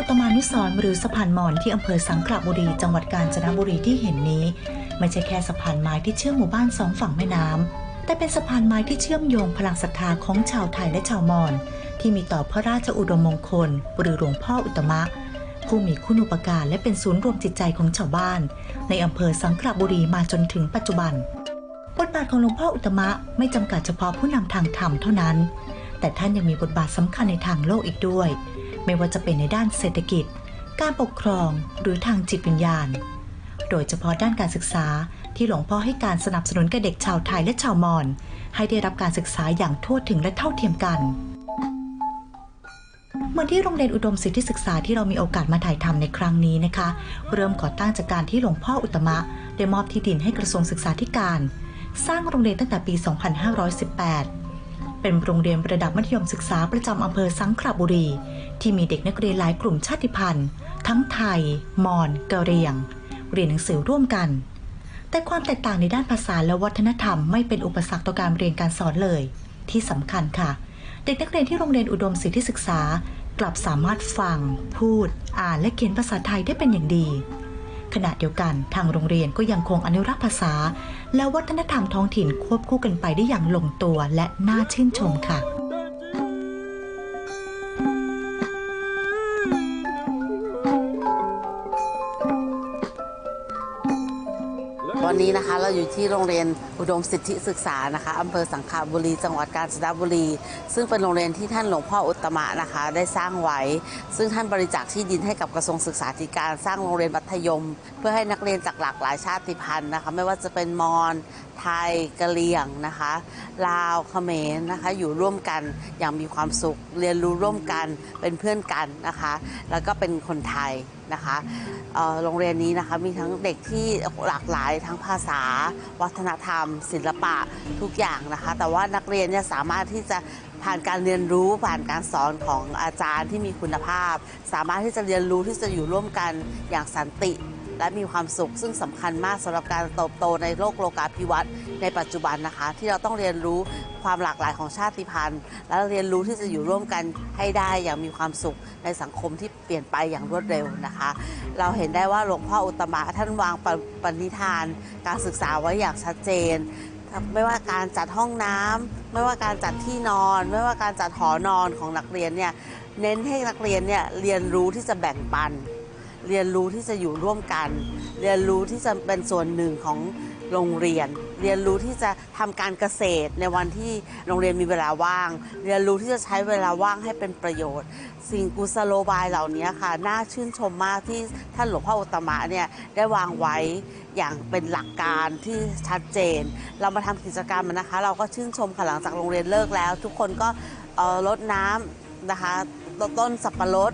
อุตมานุสรหรือสะพานมอญที่อำเภอสังขละบุรีจังหวัดกาญจนบุรีที่เห็นนี้ ไม่ใช่แค่สะพานไม้ที่เชื่อมหมู่บ้านสองฝั่งแม่น้ำแต่เป็นสะพานไม้ที่เชื่อมโยงพลังศรัทธาของชาวไทยและชาวมอญที่มีต่อพระราชอุดมมงคล หรือหลวงพ่ออุตมะ ผู้มีคุณูปการและเป็นศูนย์รวมจิตใจของชาวบ้าน ในอำเภอสังขละบุรีมาจนถึงปัจจุบันบทบาทของหลวงพ่ออุตมะไม่จำกัดเฉพาะผู้นำทางธรรมเท่านั้น แต่ท่านยังมีบทบาทสำคัญในทางโลกอีกด้วย ไม่ว่าจะเป็นในด้านเศรษฐกิจ การปกครองหรือทางจิตวิญญาณ โดยเฉพาะด้านการศึกษาที่หลวงพ่อให้การสนับสนุนแก่เด็กชาวไทยและชาวมอญให้ได้รับการศึกษาอย่างทั่วถึงและเท่าเทียมกันเหมือนที่โรงเรียนอุดมศิลป์ศึกษาที่เรามีโอกาสมาถ่ายทำในครั้งนี้นะคะ เริ่มก่อตั้งจากการที่หลวงพ่ออุตมะ ได้มอบที่ดินให้กระทรวงศึกษาธิการ สร้างโรงเรียนตั้งแต่ปี 2518 เป็นโรงเรียนระดับมัธยมศึกษาประจำอำเภอสังขละบุรี ที่มีเด็กนักเรียนหลายกลุ่มชาติพันธุ์ ทั้งไทย มอญกะเหรียง เรียนหนังสือร่วมกัน แต่ความแตกต่างในด้านภาษาและวัฒนธรรมไม่เป็นอุปสรรคต่อการเรียนการสอนเลย ที่สำคัญค่ะ เด็กนักเรียนที่โรงเรียนอุดมศิลป์ศึกษา กลับสามารถฟัง พูด อ่านและเขียนภาษาไทยได้เป็นอย่างดีขณะเดียวกันทางโรงเรียนก็ยังคงอนุรักษ์ภาษา และวัฒนธรรมท้องถิ่นควบคู่กันไปได้อย่างลงตัวและน่าชื่นชมค่ะ นี้นะคะ เราอยู่ที่โรงเรียนอุดมสิทธิศึกษานะคะอำเภอสังขบุรี จังหวัดกาญจนบุรี ซึ่งเป็นโรงเรียนที่ท่านหลวงพ่ออุตตมะนะคะ ได้สร้างไว้ ซึ่งท่านบริจาคที่ดินให้กับกระทรวงศึกษาธิการสร้างโรงเรียนมัธยม เพื่อให้นักเรียนจากหลากหลายชาติพันธุ์นะคะ ไม่ว่าจะเป็นมอญ ไทยกะเหรี่ยงนะคะ ลาวเขมรนะคะ อยู่ร่วมกันอย่างมีความสุข เรียนรู้ร่วมกันเป็นเพื่อนกันนะคะ แล้วก็เป็นคนไทยนะคะโรงเรียนนี้นะคะมีทั้งเด็กที่หลากหลายทั้งภาษา วัฒนธรรม ศิลปะทุกอย่างนะคะ แต่ว่านักเรียนเนี่ยสามารถที่จะผ่านการเรียนรู้ผ่านการสอนของอาจารย์ที่มีคุณภาพ สามารถที่จะเรียนรู้ที่จะอยู่ร่วมกันอย่างสันติ และมีความสุข ซึ่งสำคัญมากสำหรับการเติบโตในโลกโลกาภิวัตน์ในปัจจุบันนะคะ ที่เราต้องเรียนรู้ความหลากหลายของชาติพันธุ์ และเรียนรู้ที่จะอยู่ร่วมกันให้ได้อย่างมีความสุขในสังคมที่เปลี่ยนไปอย่างรวดเร็วนะคะ เราเห็นได้ว่าหลวงพ่ออุตมะท่านวางปปณิธาน การศึกษาไว้อย่างชัดเจนไม่ว่าการจัดห้องน้ำไม่ว่าการจัดที่นอน ไม่ว่าการจัดหอนอนของนักเรียนเนี่ยเน้นให้นักเรียนเนี่ยเรียนรู้ที่จะแบ่งปัน เรียนรู้ที่จะอยู่ร่วมกัน เรียนรู้ที่จะเป็นส่วนหนึ่งของโรงเรียน เรียนรู้ที่จะทำการเกษตรในวันที่โรงเรียนมีเวลาว่าง เรียนรู้ที่จะใช้เวลาว่างให้เป็นประโยชน์ สิ่งกุศโลบายเหล่านี้ค่ะน่าชื่นชมมากที่ท่านหลวงพ่ออุตมะเนี่ยได้วางไว้อย่างเป็นหลักการที่ชัดเจน เรามาทำกิจกรรมนะคะ เราก็ชื่นชมค่ะหลังจากโรงเรียนเลิกแล้ว ทุกคนก็เอ่อรดน้ำนะคะต้นสับปะรด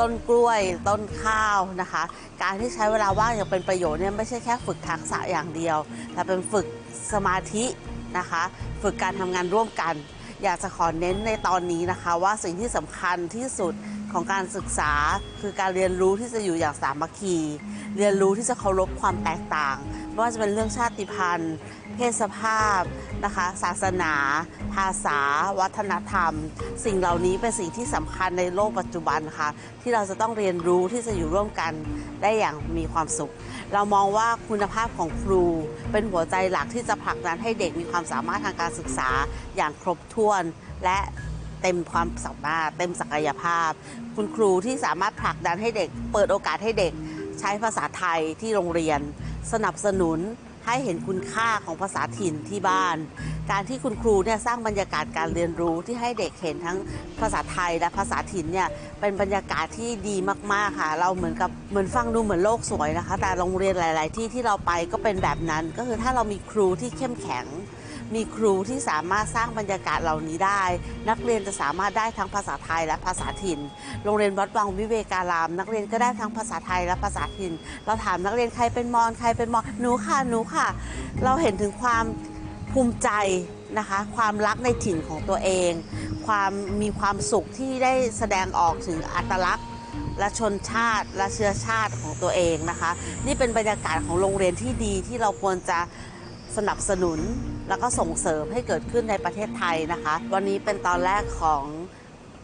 ต้นกล้วยต้นข้าวนะคะ การที่ใช้เวลาว่างอย่างเป็นประโยชน์เนี่ยไม่ใช่แค่ฝึกทักษะอย่างเดียว แต่เป็นฝึกสมาธินะคะ ฝึกการทำงานร่วมกัน อยากจะขอเน้นในตอนนี้นะคะ ว่าสิ่งที่สำคัญที่สุดของการศึกษาคือการเรียนรู้ที่จะอยู่อย่างสามัคคี เรียนรู้ที่จะเคารพความแตกต่าง ไม่ว่าจะเป็นเรื่องชาติพันธุ์ เพศสภาพนะคะ ศาสนา ภาษา วัฒนธรรม สิ่งเหล่านี้เป็นสิ่งที่สำคัญในโลกปัจจุบันค่ะ ที่เราจะต้องเรียนรู้ที่จะอยู่ร่วมกันได้อย่างมีความสุข เรามองว่าคุณภาพของครู เป็นหัวใจหลักที่จะผลักดันให้เด็กมีความสามารถทางการศึกษาอย่างครบถ้วน และเต็มความสามารถเต็มศักยภาพ คุณครูที่สามารถผลักดันให้เด็ก เปิดโอกาสให้เด็ก ใช้ภาษาไทยที่โรงเรียน สนับสนุน ให้เห็นคุณค่าของภาษาถิ่นที่บ้าน การที่คุณครูเนี่ยสร้างบรรยากาศการเรียนรู้ที่ให้เด็กเห็นทั้งภาษาไทยและภาษาถิ่นเนี่ยเป็นบรรยากาศที่ดีมากๆค่ะ เราเหมือนกับเหมือนฟังดูเหมือนโลกสวยนะคะ แต่โรงเรียนหลาย ๆ ที่ที่เราไปก็เป็นแบบนั้น ก็คือถ้าเรามีครูที่เข้มแข็ง มีครูที่สามารถสร้างบรรยากาศเหล่านี้ได้ นักเรียนจะสามารถได้ทั้งภาษาไทยและภาษาถิ่น โรงเรียนวัดวังวิเวการาม นักเรียนก็ได้ทั้งภาษาไทยและภาษาถิ่น เราถามนักเรียนใครเป็นมอญใครเป็นมอญหนูค่ะหนูค่ะ เราเห็นถึงความภูมิใจนะคะความรักในถิ่นของตัวเอง ความมีความสุขที่ได้แสดงออกถึงอัตลักษณ์และชนชาติและเชื้อชาติของตัวเองนะคะ นี่เป็นบรรยากาศของโรงเรียนที่ดีที่เราควรจะสนับสนุน แล้วก็ส่งเสริมให้เกิดขึ้นในประเทศไทยนะคะ วันนี้เป็นตอนแรกของ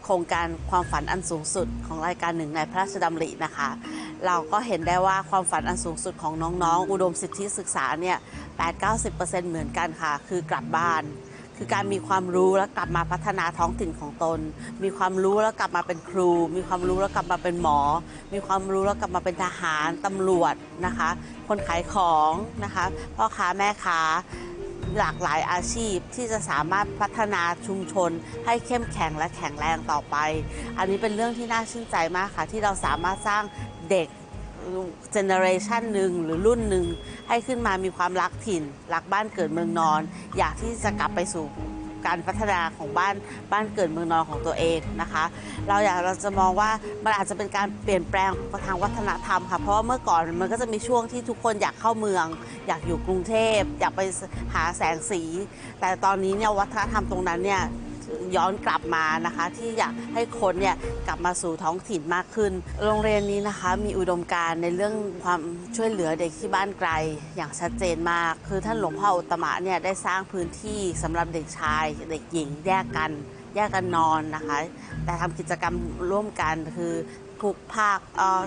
โครงการความฝันอันสูงสุดของรายการหนึ่งในพระราชดำรินะคะ เราก็เห็นได้ว่าความฝันอันสูงสุดของน้องๆ อุดมสิทธิศึกษาเนี่ย8-90%เหมือนกันค่ะ คือกลับบ้าน คือการมีความรู้แล้วกลับมาพัฒนาท้องถิ่นของตน มีความรู้แล้วกลับมาเป็นครู มีความรู้แล้วกลับมาเป็นหมอ มีความรู้แล้วกลับมาเป็นทหารตำรวจนะคะ คนขายของนะคะ พ่อค้าแม่ค้า หลากหลายอาชีพที่จะสามารถพัฒนาชุมชน ให้เข้มแข็งและแข็งแรงต่อไป อันนี้เป็นเรื่องที่น่าชื่นใจมากค่ะ ที่เราสามารถสร้างเด็กเจเนอเรชันหนึ่งหรือรุ่นหนึ่งให้ขึ้นมามีความรักถิ่น รักบ้านเกิดเมืองนอน อยากที่จะกลับไปสู่ การพัฒนาของบ้านบ้านเกิดเมืองนอนของตัวเองนะคะ เราอยากเราจะมองว่ามันอาจจะเป็นการเปลี่ยนแปลงทางวัฒนธรรมค่ะเพราะว่าเมื่อก่อนมันก็จะมีช่วงที่ทุกคนอยากเข้าเมือง อยากอยู่กรุงเทพอยากไปหาแสงสี แต่ตอนนี้เนี่ยวัฒนธรรมตรงนั้นเนี่ย ย้อนกลับมานะคะ ที่อยากให้คนเนี่ยกลับมาสู่ท้องถิ่นมากขึ้น โรงเรียนนี้นะคะมีอุดมการณ์ในเรื่องความช่วยเหลือเด็กที่บ้านไกลอย่างชัดเจนมาก คือท่านหลวงพ่ออุตมะเนี่ยได้สร้างพื้นที่สำหรับเด็กชาย เด็กหญิงแยกกัน แยกกันนอนนะคะ แต่ทำกิจกรรมร่วมกันคือทุกภาค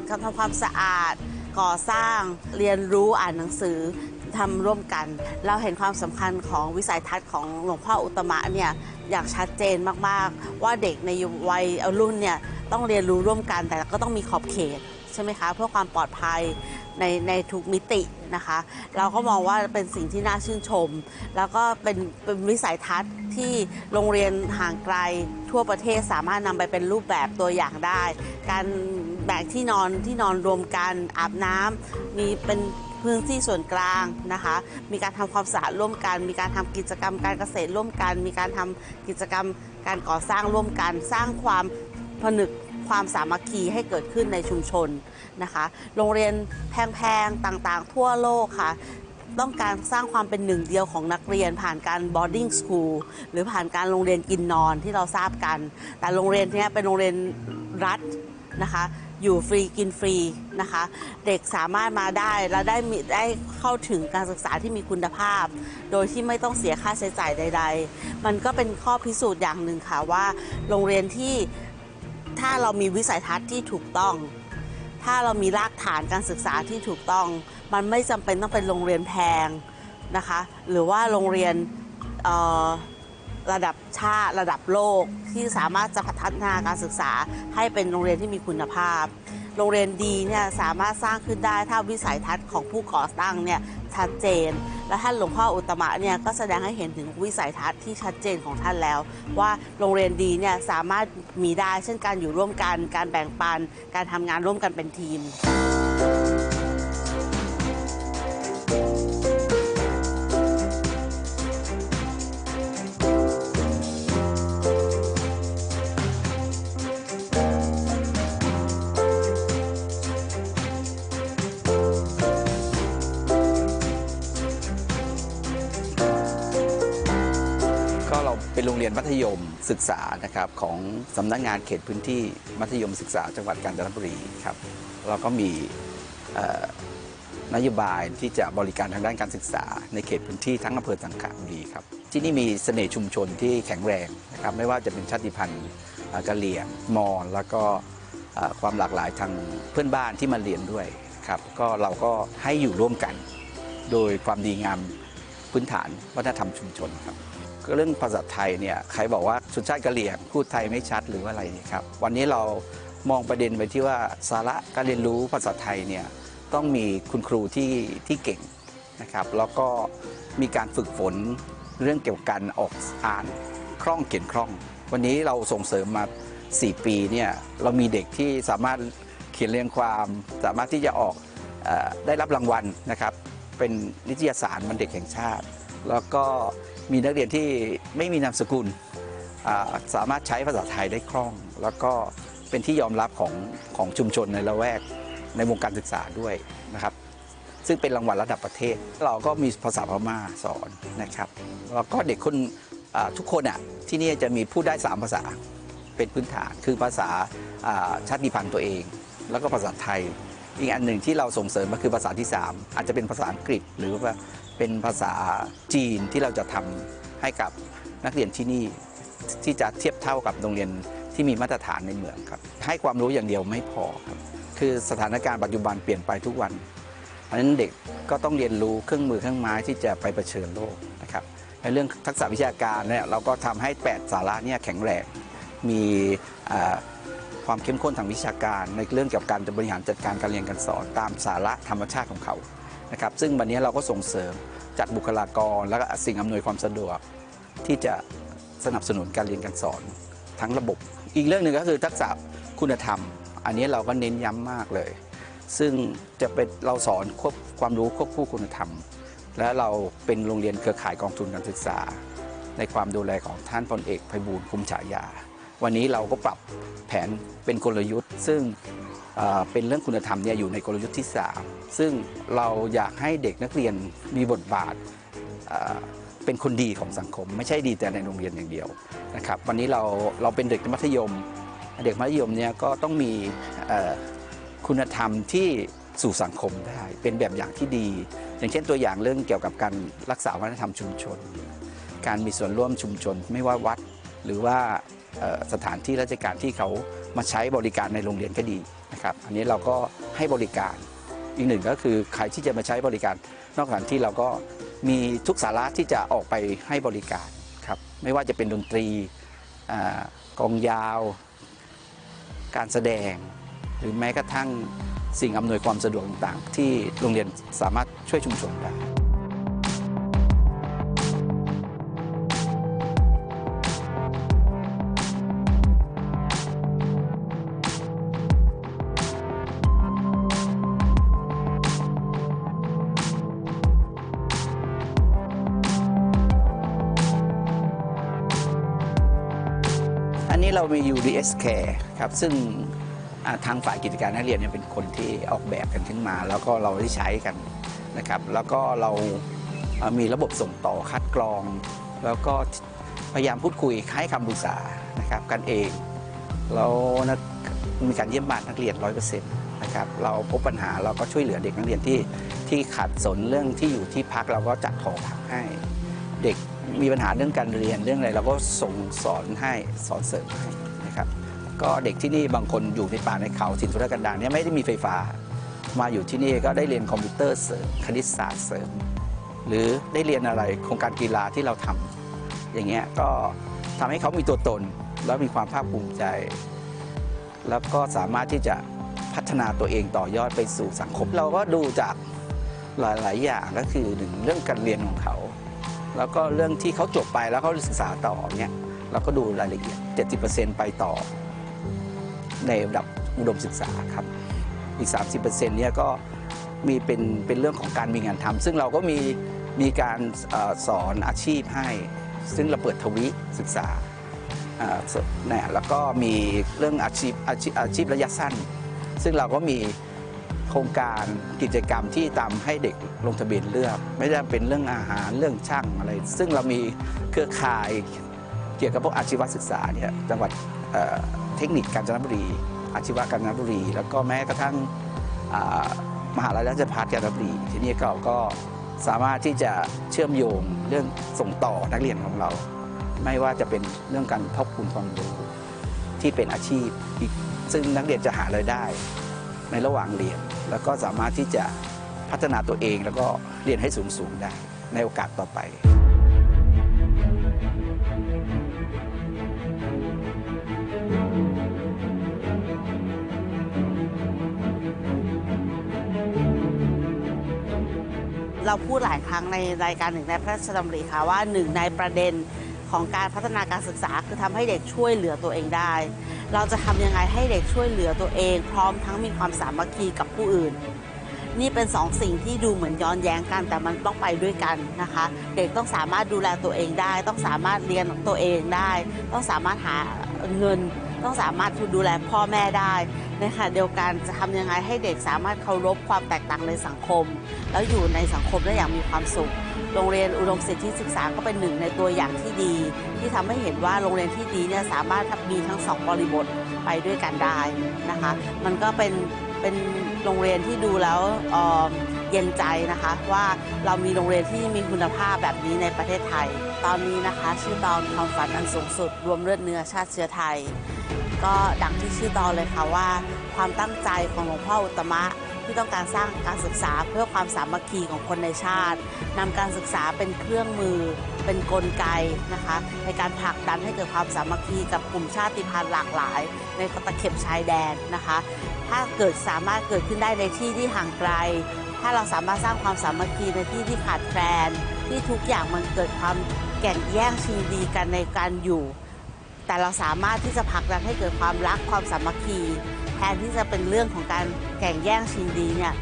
การทำความสะอาดก่อสร้างเรียนรู้อ่านหนังสือทำร่วมกัน เราเห็นความสำคัญของวิสัยทัศน์ของหลวงพ่ออุตมะเนี่ย อย่างชัดเจนมากๆ ว่าเด็กในวัยรุ่นเนี่ยต้องเรียนรู้ร่วมกันแต่ก็ต้องมีขอบเขต ใช่ไหมคะเพื่อความปลอดภัยในในทุกมิตินะคะ เราก็มองว่าเป็นสิ่งที่น่าชื่นชม แล้วก็เป็นเป็นวิสัยทัศน์ที่โรงเรียนห่างไกลทั่วประเทศสามารถนำไปเป็นรูปแบบตัวอย่างได้ การแบ่งที่นอนที่นอนรวมกันอาบน้ำมีเป็นพื้นที่ส่วนกลางนะคะ มีการทำความสะอาดร่วมกัน มีการทำกิจกรรมการเกษตรร่วมกัน มีการทำกิจกรรมการก่อสร้างร่วมกัน สร้างความผนึก ความสามัคคีให้เกิดขึ้นในชุมชนนะคะ โรงเรียนแพงๆต่างๆ ทั่วโลกค่ะ ต้องการสร้างความเป็นหนึ่งเดียวของนักเรียนผ่านการ boarding school หรือผ่านการโรงเรียนกินนอนที่เราทราบกัน แต่โรงเรียนนี้เป็นโรงเรียนรัฐนะคะอยู่ฟรีกินฟรีนะคะ เด็กสามารถมาได้และได้มีได้เข้าถึงการศึกษาที่มีคุณภาพ โดยที่ไม่ต้องเสียค่าใช้จ่ายใด ๆ มันก็เป็นข้อพิสูจน์อย่างหนึ่งค่ะว่า โรงเรียนที่ ถ้าเรามีวิสัยทัศน์ที่ถูกต้อง ถ้าเรามีรากฐานการศึกษาที่ถูกต้อง มันไม่จำเป็นต้องเป็นโรงเรียนแพงนะคะ หรือว่าโรงเรียนระดับชาติระดับโลกที่สามารถจะพัฒนาการศึกษาให้เป็นโรงเรียนที่มีคุณภาพ โรงเรียนดีเนี่ยสามารถสร้างขึ้นได้ถ้าวิสัยทัศน์ของผู้ก่อตั้งเนี่ยชัดเจน และท่านหลวงพ่ออุตมะเนี่ยก็แสดงให้เห็นถึงวิสัยทัศน์ที่ชัดเจนของท่านแล้ว ว่าโรงเรียนดีเนี่ยสามารถมีได้เช่นการอยู่ร่วมกัน การแบ่งปัน การทำงานร่วมกันเป็นทีม ราเป็นโรงเรียนมัธยมศึกษานะครับของสำนักงานเขตพื้นที่มัธยมศึกษาจังหวัดกาญจนบุรีครับเราก็มีนโยบายที่จะบริการทางด้านการศึกษา ในเขตพื้นที่ทั้งอำเภอสังขะบุรีครับที่นี่มีเสน่ห์ชุมชนที่แข็งแรงนะครับไม่ว่าจะเป็นชาติพันธุ์กะเหรี่ยงมอญแล้วก็ความหลากหลายทางเพื่อนบ้านที่มาเรียนด้วยครับก็เราก็ให้อยู่ร่วมกัน โดยความดีงามพื้นฐานวัฒนธรรมชุมชนครับ เรื่องภาษาไทยเนี่ยใครบอกว่าชนชาติกะเหรี่ยงพูดไทยไม่ชัดหรือว่าอะไรนี่ครับวันนี้เรามองประเด็นไปที่ว่าสาระการเรียนรู้ภาษาไทยเนี่ยต้องมีคุณครูที่ที่เก่งนะครับแล้วก็มีการฝึกฝนเรื่องเกี่ยวกับการออกอ่านคล่องเขียนคล่อง วันนี้เราส่งเสริมมา 4 ปีเนี่ยเรามีเด็กที่สามารถเขียนเรียงความ สามารถที่จะออกอได้รับรางวัลนะครับเป็นนิตยสารมันเด็กแห่งชาติ แล้วก็ มีนักเรียนที่ไม่มีนามสกุล สามารถใช้ภาษาไทยได้คล่อง แล้วก็เป็นที่ยอมรับของของชุมชนในละแวกในวงการศึกษาด้วยนะครับ ซึ่งเป็นรางวัลระดับประเทศ เราก็มีภาษาพม่าสอนนะครับแล้วก็เด็กคนทุกคนอะที่นี่จะมีพูดได้ 3 ภาษาเป็นพื้นฐาน คือภาษาอ่าชาติพันธุ์ตัวเอง แล้วก็ภาษาไทยอีกอันหนึ่งที่เราส่งเสริมก็คือภาษาที่ 3 อาจจะเป็นภาษาอังกฤษ หรือว่า เป็นภาษาจีนที่เราจะทำให้กับนักเรียนที่นี่ที่จะเทียบเท่ากับโรงเรียนที่มีมาตรฐานในเมืองครับ ให้ความรู้อย่างเดียวไม่พอครับคือสถานการณ์ปัจจุบันเปลี่ยนไปทุกวันเพราะฉะนั้นเด็กก็ต้องเรียนรู้เครื่องมือเครื่องไม้ที่จะไปเผชิญโลกนะครับในเรื่องทักษะวิชาการเนี่ยเราก็ทำให้ 8 สาระเนี่ยแข็งแรงมีความเข้มข้นทางวิชาการ ในเรื่องเกี่ยวกับการบริหารจัดการการเรียนการสอนตามสาระธรรมชาติของเขา นะครับซึ่งวันนี้เราก็ส่งเสริมจัดบุคลากร และสิ่งอำนวยความสะดวก ที่จะสนับสนุนการเรียนการสอนทั้งระบบ อีกเรื่องหนึ่งก็คือทักษะคุณธรรม อันนี้เราก็เน้นย้ำมากเลย ซึ่งจะเป็นเราสอนควบความรู้ควบคู่คุณธรรม และเราเป็นโรงเรียนเครือข่ายกองทุนการศึกษา ในความดูแลของท่านพลเอกไพบูลย์คุ้มฉายา วันนี้เราก็ปรับแผนเป็นกลยุทธ์ ซึ่ง เป็นเรื่องคุณธรรมเนี่ยอยู่ในกลยุทธ์ที่ 3 ซึ่งเราอยากให้เด็กนักเรียนมีบทบาทเป็นคนดีของสังคม ไม่ใช่ดีแต่ในโรงเรียนอย่างเดียวนะครับวันนี้เราเราเป็นเด็กมัธยม เด็กมัธยมเนี่ยก็ต้องมีคุณธรรมที่สู่สังคมได้เป็นแบบอย่างที่ดี อย่างเช่นตัวอย่างเรื่องเกี่ยวกับการรักษาวัฒนธรรมชุมชน การมีส่วนร่วมชุมชน ไม่ว่าวัด หรือว่าสถานที่ราชการที่เขา มาใช้บริการในโรงเรียนก็ดีนะครับ อันนี้เราก็ให้บริการอีกหนึ่งก็คือใครที่จะมาใช้บริการ นอกสถานที่เราก็มีทุกสาระที่จะออกไปให้บริการครับไม่ว่าจะเป็นดนตรีอกองยาว การแสดง หรือแม้กระทั่งสิ่งอำนวยความสะดวกต่างๆ ที่โรงเรียนสามารถช่วยชุมชนได้ เรามี UDS Care ครับซึ่งทางฝ่ายกิจการนักเรียนเนี่ยเป็นคนที่ออกแบบกันขึ้นมา แล้วก็เราได้ใช้กันนะครับ แล้วก็เรามีระบบส่งต่อคัดกรอง แล้วก็พยายามพูดคุยให้คำปรึกษานะครับกันเองแล้วนะมีการเยี่ยมบ้านนักเรียน100%นต์นะครับเราพบปัญหาเราก็ช่วยเหลือเด็กนักเรียนที่ที่ขัดสนเรื่องที่อยู่ที่พักเราก็จัดหอพักให้ เด็กมีปัญหาเรื่องการเรียนเรื่องอะไรเราก็ส่งสอนให้สอนเสริมให้ ก็เด็กที่นี่บางคนอยู่ในป่าในเขาถิ่นทุรกันดารเนี่ยไม่ได้มีไฟฟ้า มาอยู่ที่นี่ก็ได้เรียนคอมพิวเตอร์เสริมคณิตศาสตร์เสริม หรือได้เรียนอะไรโครงการกีฬาที่เราทำอย่างเงี้ยก็ทำให้เขามีตัวตน แล้วมีความภาคภูมิใจ แล้วก็สามารถที่จะพัฒนาตัวเองต่อยอดไปสู่สังคม เราก็ดูจากหลาย ๆ อย่างก็คือหนึ่งเรื่องการเรียนของเขา แล้วก็เรื่องที่เขาจบไปแล้วเขาศึกษาต่อเนี่ยเราก็ดูรายละเอียด 70%ไปต่อ ในระดับอุดมศึกษาครับ อีก 30%เนี่ยก็มีเป็นเป็นเรื่องของการมีงานทำซึ่งเราก็มีมีการอสอนอาชีพให้ ซึ่งเราเปิดทวิศึกษาแล้วก็มีเรื่องอาชีพอาชีพอาชีพระยะสั้น ซึ่งเราก็มีโครงการกิจกรรมที่ตามให้เด็กลงทะเบียนเลือก ไม่ได้เป็นเรื่องอาหารเรื่องช่างอะไร ซึ่งเรามีเครือข่ายเกี่ยวกับพวกอาชีวศึกษาเนี่ยจังหวัด เทคนิคกาญจนบุรี อาชีวะกาญจนบุรี แล้วก็แม้กระทั่งมหาลัยราชภัฏกาญจนบุรี ที่นี่ก็ก็สามารถที่จะเชื่อมโยงเรื่องส่งต่อนักเรียนของเรา ไม่ว่าจะเป็นเรื่องการทบคุณความรู้ที่เป็นอาชีพอีกซึ่งนักเรียนจะหารายได้ ในระหว่างเรียน แล้วก็สามารถที่จะพัฒนาตัวเองแล้วก็เรียนให้สูงสูงๆได้ในโอกาสต่อไป เราพูดหลายครั้งในรายการหนึ่งในพระราชดำริค่ะว่าหนึ่งในประเด็นของการพัฒนาการศึกษาคือทำให้เด็กช่วยเหลือตัวเองได้ เราจะทำยังไงให้เด็กช่วยเหลือตัวเอง พร้อมทั้งมีความสามัคคีกับผู้อื่น นี่เป็นสองสิ่งที่ดูเหมือนย้อนแย้งกัน แต่มันต้องไปด้วยกันนะคะ เด็กต้องสามารถดูแลตัวเองได้ ต้องสามารถเรียนตัวเองได้ ต้องสามารถหาเงิน ต้องสามารถดูแลพ่อแม่ได้ ในขณะเดียวกันจะทำยังไงให้เด็กสามารถเคารพความแตกต่างในสังคม แล้วอยู่ในสังคมได้อย่างมีความสุข โรงเรียนอุดมสิทธิศึกษาก็เป็นหนึ่งในตัวอย่างที่ดี ที่ทำให้เห็นว่าโรงเรียนที่ดีเนี่ยสามารถมีทั้งสองบริบทไปด้วยกันได้นะคะ มันก็เป็นเป็นโรงเรียนที่ดูแล้วเย็นใจนะคะ ว่าเรามีโรงเรียนที่มีคุณภาพแบบนี้ในประเทศไทย ตอนนี้นะคะ ชื่อตอนความฝันอันสูงสุด รวมเลือดเนื้อชาติเชื้อไทย ก็ดังที่ชื่อตอนเลยค่ะว่า ความตั้งใจของหลวงพ่ออุตมะที่ต้องการสร้างการศึกษาเพื่อความสามัคคีของคนในชาตินำการศึกษาเป็นเครื่องมือ เป็นกลไกนะคะ ในการผลักดันให้เกิดความสามัคคีกับกลุ่มชาติพันธุ์หลากหลาย ในตะเข็บชายแดนนะคะ ถ้าเกิดสามารถเกิดขึ้นได้ในที่ที่ห่างไกล ถ้าเราสามารถสร้างความสามัคคีในที่ที่ขาดแคลนที่ทุกอย่างมันเกิดความแก่งแย่งชิงดีกันในการอยู่ แต่เราสามารถที่จะผลักดันให้เกิดความรักความสามัคคี แทนที่จะเป็นเรื่องของการแข่งแย่งชิงดีเนี่ย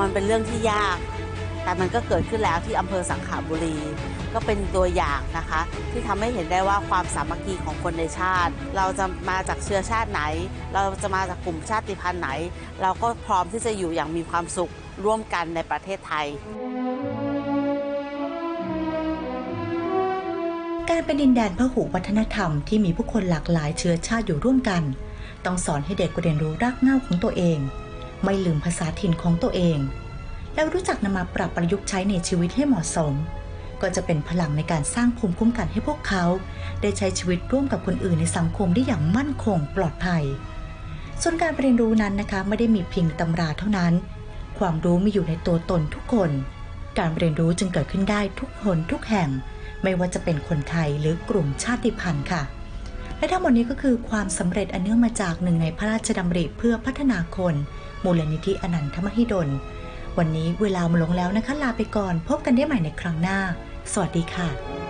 มันเป็นเรื่องที่ยาก แต่มันก็เกิดขึ้นแล้วที่อำเภอสังขบุรี ก็เป็นตัวอย่างนะคะ ที่ทำให้เห็นได้ว่าความสามัคคีของคนในชาติ เราจะมาจากเชื้อชาติไหน เราจะมาจากกลุ่มชาติพันธุ์ไหน เราก็พร้อมที่จะอยู่อย่างมีความสุข ร่วมกันในประเทศไทย การเป็นดินแดนพหุวัฒนธรรมที่มีผู้คนหลากหลายเชื้อชาติอยู่ร่วมกัน ต้องสอนให้เด็กเรียนรู้รากเหง้าของตัวเอง ไม่ลืมภาษาถิ่นของตัวเอง แล้วรู้จักนำมาปรับประยุกต์ใช้ในชีวิตให้เหมาะสม ก็จะเป็นพลังในการสร้างภูมิคุ้มกันให้พวกเขา ได้ใช้ชีวิตร่วมกับคนอื่นในสังคมได้อย่างมั่นคงปลอดภัยส่วนการเรียนรู้นั้นนะคะไม่ได้มีเพียงตำราเท่านั้น ความรู้มีอยู่ในตัวตนทุกคน การเรียนรู้จึงเกิดขึ้นได้ทุกคนทุกแห่ง ไม่ว่าจะเป็นคนไทยหรือกลุ่มชาติพันธุ์ค่ะ และทั้งหมดนี้ก็คือความสำเร็จอันเนื่องมาจากหนึ่งในพระราชดำริเพื่อพัฒนาคน มูลนิธิอนันทมหิดล วันนี้เวลามดลงแล้วนะคะลาไปก่อน พบกันได้ใหม่ในครั้งหน้า สวัสดีค่ะ